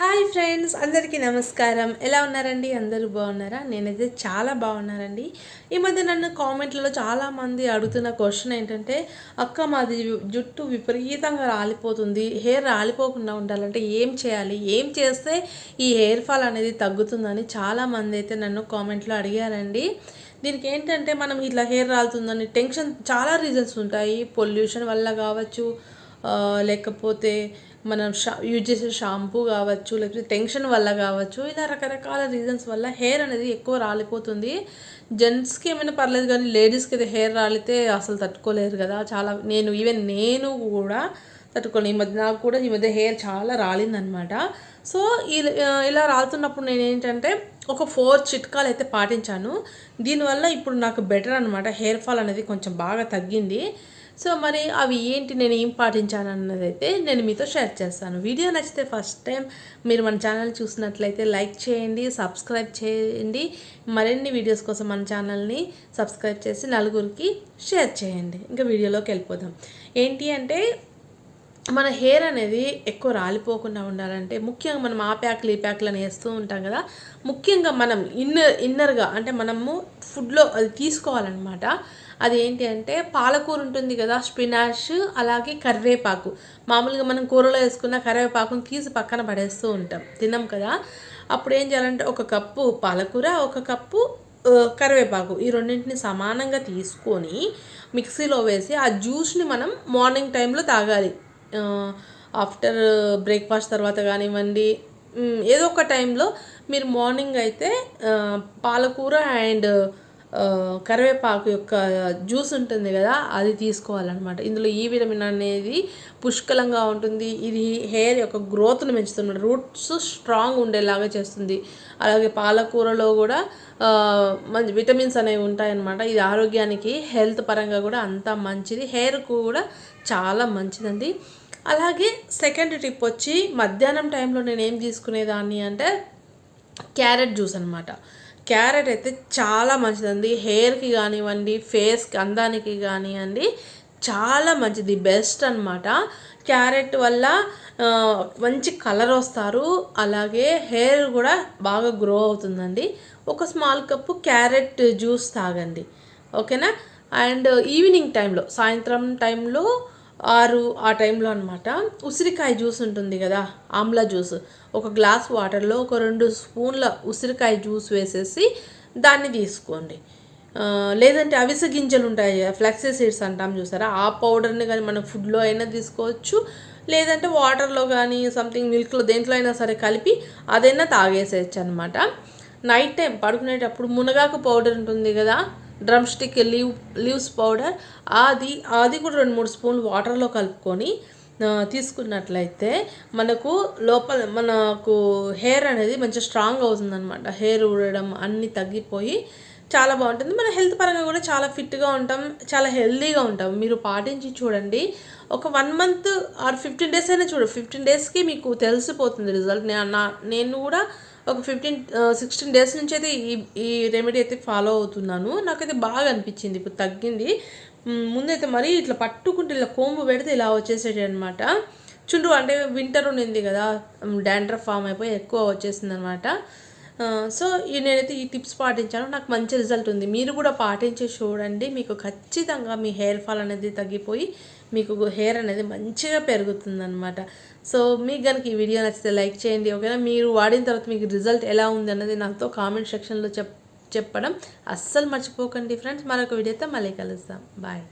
Hi friends అందరికీ నమస్కారం. ఎలా ఉన్నారండి? అందరూ బాగున్నారా? నేనైతే చాలా బాగున్నానండి. ఈ మధ్య నన్ను కామెంట్లలో చాలామంది అడుగుతున్న క్వశ్చన్ ఏంటంటే అక్క మాది జుట్టు విపరీతంగా రాలిపోతుంది. హెయిర్ రాలిపోకుండా ఉండాలంటే ఏం చేయాలి? ఏం చేస్తే ఈ హెయిర్ ఫాల్ అనేది తగ్గుతుందని చాలామంది అయితే నన్ను కామెంట్లో అడిగారండి. దీనికి ఏంటంటే మనం ఇట్లా హెయిర్ రాలుతుందని టెన్షన్ చాలా రీజన్స్ ఉంటాయి. పొల్యూషన్ వల్ల కావచ్చు లేకపోతే మనం షా యూజ్ చేసే షాంపూ కావచ్చు లేకపోతే టెన్షన్ వల్ల కావచ్చు ఇలా రకరకాల రీజన్స్ వల్ల హెయిర్ అనేది ఎక్కువ రాలిపోతుంది. జెంట్స్కి ఏమైనా పర్లేదు కానీ లేడీస్కి అయితే హెయిర్ రాలితే అసలు తట్టుకోలేరు కదా. చాలా నేను ఈవెన్ నేను కూడా తట్టుకోను. ఈ మధ్య నాకు కూడా ఈ మధ్య హెయిర్ చాలా రాలిందనమాట. సో ఇలా ఇలా రాలుతున్నప్పుడు నేను ఏంటంటే ఒక ఫోర్ చిట్కాలు అయితే పాటించాను. దీనివల్ల ఇప్పుడు నాకు బెటర్ అనమాట హెయిర్ ఫాల్ అనేది కొంచెం బాగా తగ్గింది. సో మరి అవి ఏంటి నేను ఏం పాటించాను అన్నది అయితే నేను మీతో షేర్ చేస్తాను. వీడియో నచ్చితే ఫస్ట్ టైం మీరు మన ఛానల్ చూసినట్లయితే లైక్ చేయండి సబ్స్క్రైబ్ చేయండి మరిన్ని వీడియోస్ కోసం మన ఛానల్ని సబ్స్క్రైబ్ చేసి నలుగురికి షేర్ చేయండి. ఇంకా వీడియోలోకి వెళ్ళిపోదాం. ఏంటి అంటే మన హెయిర్ అనేది ఎక్కువ రాలిపోకుండా ఉండాలంటే ముఖ్యంగా మనం ఆ ప్యాక్లు ఈ ప్యాక్లు అని వేస్తూ ఉంటాం కదా. ముఖ్యంగా మనం ఇన్నర్ ఇన్నర్గా అంటే మనము ఫుడ్లో అది తీసుకోవాలన్నమాట. అది ఏంటి అంటే పాలకూర ఉంటుంది కదా స్పినాష్ అలాగే కరివేపాకు. మామూలుగా మనం కూరలో వేసుకున్న కరివేపాకుని తీసి పక్కన పడేస్తూ ఉంటాం. తిన్నాం కదా. అప్పుడు ఏం చేయాలంటే ఒక కప్పు పాలకూర ఒక కప్పు కరివేపాకు. ఈ రెండింటిని సమానంగా తీసుకొని మిక్సీలో వేసి ఆ జ్యూస్ని మనం మార్నింగ్ టైంలో తాగాలి. ఆఫ్టర్ బ్రేక్ఫాస్ట్ తర్వాత కానివ్వండి ఏదో ఒక టైంలో మీరు మార్నింగ్ అయితే పాలకూర అండ్ కరివేపాకు యొక్క జ్యూస్ ఉంటుంది కదా అది తీసుకోవాలన్నమాట. ఇందులో ఈ విటమిన్ అనేది పుష్కలంగా ఉంటుంది. ఇది హెయిర్ యొక్క గ్రోత్ను పెంచుతుంది. రూట్స్ స్ట్రాంగ్ ఉండేలాగా చేస్తుంది. అలాగే పాలకూరలో కూడా మంచి విటమిన్స్ అనేవి ఉంటాయన్నమాట. ఇది ఆరోగ్యానికి హెల్త్ పరంగా కూడా అంతా మంచిది. హెయిర్కు కూడా చాలా మంచిదండి. అలాగే సెకండ్ టిప్ వచ్చి మధ్యాహ్నం టైంలో నేను ఏం తీసుకునేదాన్ని అంటే క్యారెట్ జ్యూస్ అనమాట క్యారెట్ అయితే చాలా మంచిదండి. హెయిర్కి కానివ్వండి ఫేస్కి అందానికి కానివ్వండి చాలా మంచిది. బెస్ట్ అనమాట క్యారెట్ వల్ల మంచి కలర్ వస్తారు. అలాగే హెయిర్ కూడా బాగా గ్రో అవుతుందండి. ఒక స్మాల్ కప్పు క్యారెట్ జ్యూస్ తాగండి. ఓకేనా? అండ్ ఈవినింగ్ టైంలో సాయంత్రం టైంలో ఆరు ఆ టైంలో అనమాట ఉసిరికాయ జ్యూస్ ఉంటుంది కదా ఆమ్లా జ్యూస్. ఒక గ్లాస్ వాటర్లో ఒక రెండు స్పూన్ల ఉసిరికాయ జ్యూస్ వేసేసి దాన్ని తీసుకోండి. లేదంటే అవిసె గింజలు ఉంటాయి ఫ్లెక్సీ సీడ్స్ అంటాం చూసారా? ఆ పౌడర్ని కానీ మనం ఫుడ్లో అయినా తీసుకోవచ్చు. లేదంటే వాటర్లో కానీ సంథింగ్ మిల్క్లో దేంట్లో అయినా సరే కలిపి అదైనా తాగేసేయచ్చు అనమాట నైట్ టైం పడుకునేటప్పుడు మునగాకు పౌడర్ ఉంటుంది కదా drum stick leave leaves powder అది అది కూడా రెండు మూడు స్పూన్లు వాటర్లో కలుపుకొని తీసుకున్నట్లయితే మనకు లోపల మనకు హెయిర్ అనేది మంచిగా స్ట్రాంగ్ అవుతుందన్నమాట. హెయిర్ ఊడడం అన్నీ తగ్గిపోయి చాలా బాగుంటుంది. మన హెల్త్ పరంగా కూడా చాలా ఫిట్గా ఉంటాం చాలా హెల్తీగా ఉంటాం. మీరు పాటించి చూడండి. ఒక one month or fifteen days అయినా చూడు ఫిఫ్టీన్ డేస్కి మీకు తెలిసిపోతుంది రిజల్ట్. నా నేను కూడా ఒక ఫిఫ్టీన్ సిక్స్టీన్ డేస్ నుంచి అయితే ఈ ఈ రెమెడీ అయితే ఫాలో అవుతున్నాను. నాకైతే బాగా అనిపించింది ఇప్పుడు తగ్గింది. ముందైతే మరీ ఇట్లా పట్టుకుంటే ఇలా కోంబు పెడితే ఇలా వచ్చేసేది అనమాట చుండ్రు అంటే వింటర్ ఉండింది కదా డాండ్రఫ్ ఫామ్ అయిపోయి ఎక్కువ వచ్చేసింది అనమాట సో ఈ నేనైతే ఈ టిప్స్ పాటించాను. నాకు మంచి రిజల్ట్ ఉంది. మీరు కూడా పాటించి చూడండి. మీకు ఖచ్చితంగా మీ హెయిర్ ఫాల్ అనేది తగ్గిపోయి మీకు హెయిర్ అనేది మంచిగా పెరుగుతుందనమాట సో మీకు కనుక ఈ వీడియో నచ్చితే లైక్ చేయండి. ఓకేనా మీరు వాడిన తర్వాత మీకు రిజల్ట్ ఎలా ఉంది అన్నది నాతో కామెంట్ సెక్షన్లో చెప్ చెప్పడం అస్సలు మర్చిపోకండి ఫ్రెండ్స్. మరొక వీడియోతో మళ్ళీ కలుస్తాం బాయ్.